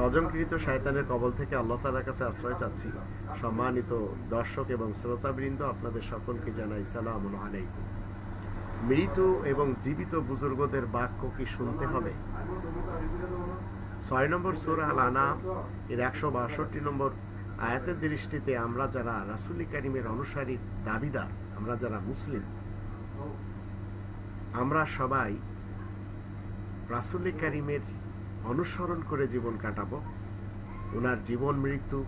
রজমকৃত শয়তানের কবল থেকে আল্লাহ তালার কাছে আশ্রয় চাচ্ছি। সম্মানিত দর্শক এবং শ্রোতাবৃন্দ, আপনাদের সকলকে জানাই সালাম আলাইকুম। মৃত এবং জীবিত বুজুর্গদের বাক্য কি শুনতে হবে? ছয় নম্বর সুরা আল আনাম এর একশো বাষট্টি নম্বর আয়াতের দৃষ্টিতে আমরা যারা রাসুলি কারিমের অনুসারী, দাবিদার, আমরা যারা মুসলিম, আমরা সবাই রাসুলি কারিমের অনুসরণ করে জীবন কাটাবো। ওনার জীবন মৃত্যু,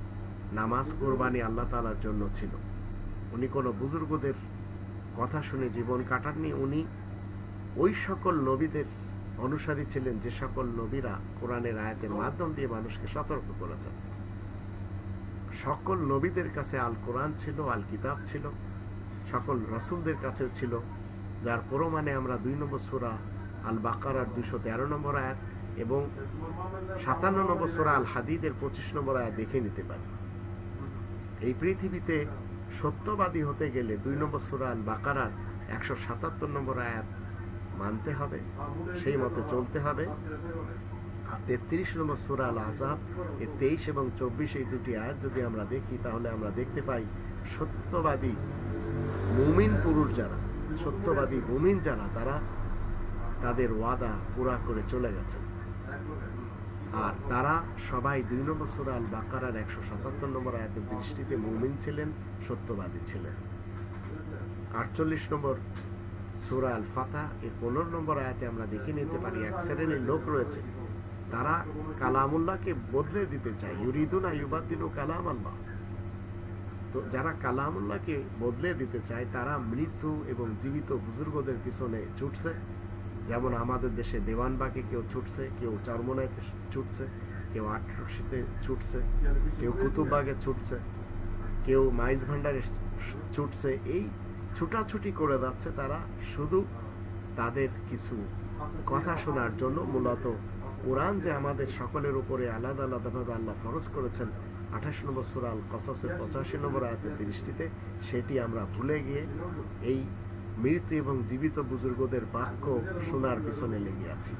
নামাজ কোরবানি আল্লাহ তালার জন্য ছিল। উনি কোনো বুজুর্গদের কথা শুনে জীবন কাটাননি। উনি ওই সকল নবীদের অনুসারী ছিলেন, যে সকল নবীরা কোরআনের আয়াতের মাধ্যম দিয়ে মানুষকে সতর্ক করেছেন। সকল নবীদের কাছে আল কোরআন ছিল, আল কিতাব ছিল, সকল রসুলদের কাছেও ছিল, যার প্রমাণে আমরা দুই নম্বর সুরা আল বাকারার দুশো তেরো নম্বর আয়াত এবং সাতান্ন নম্বর সুরা আল হাদিদের পঁচিশ নম্বর আয়াত দেখে নিতে পারি। এই পৃথিবীতে সত্যবাদী হতে গেলে দুই নম্বর সুরা আল বাকারার একশো সাতাত্তর নম্বর আয়াত মানতে হবে, সেই মতে চলতে হবে। আর তেত্রিশ নম্বর সুরা আল আজাব এর তেইশ এবং চব্বিশ এই দুটি আয়াত যদি আমরা দেখি, তাহলে আমরা দেখতে পাই সত্যবাদী মুমিন পুরুষ যারা, সত্যবাদী মুমিন যারা, তারা তাদের ওয়াদা পুরা করে চলে গেছে। আর তারা সবাই দুই নম্বর সুরা আল বাকারার একশো সাতাত্তর নম্বর আয়াতের দৃষ্টিতে মুমিন ছিলেন, সত্যবাদী ছিলেন। আটচল্লিশ নম্বর সুরা আল ফাতা এর পনেরো নম্বর আয়াতে আমরা দেখে নিতে পারি, এক শ্রেণির লোক রয়েছে। তারা কালামুল্লাহকে বদলে দিতে চায়। ইউরিদুনা ইউবাদ্দিনু কালাম আল্লাহ তো যারা কালামুল্লাহকে বদলে দিতে চায়, তারা মৃত্যু এবং জীবিত বুজুর্গদের পিছনে ছুটছে। যেমন আমাদের দেশে দেওয়ানবাগে কেউ ছুটছে, কেউ চরমনাইতে ছুটছে, কেউ আটরশিতে ছুটছে, কেউ কুতুববাগে ছুটছে, কেউ মাইজ ভান্ডারে ছুটছে। এই ছুটাছুটি করে যাচ্ছে তারা শুধু তাদের কিছু কথা শোনার জন্য। মূলত কোরআন যে আমাদের সকলের উপরে আলাদা আলাদাভাবে আল্লাহ ফরজ করেছেন, আঠাশ নম্বর সুরাল কসাসের পঁচাশি নম্বর আয়াতের দৃষ্টিতে, সেটি আমরা ভুলে গিয়ে এই মৃত্যু এবং জীবিত বুজুর্গদের বাক্য শোনার পিছনে লেগে আছি।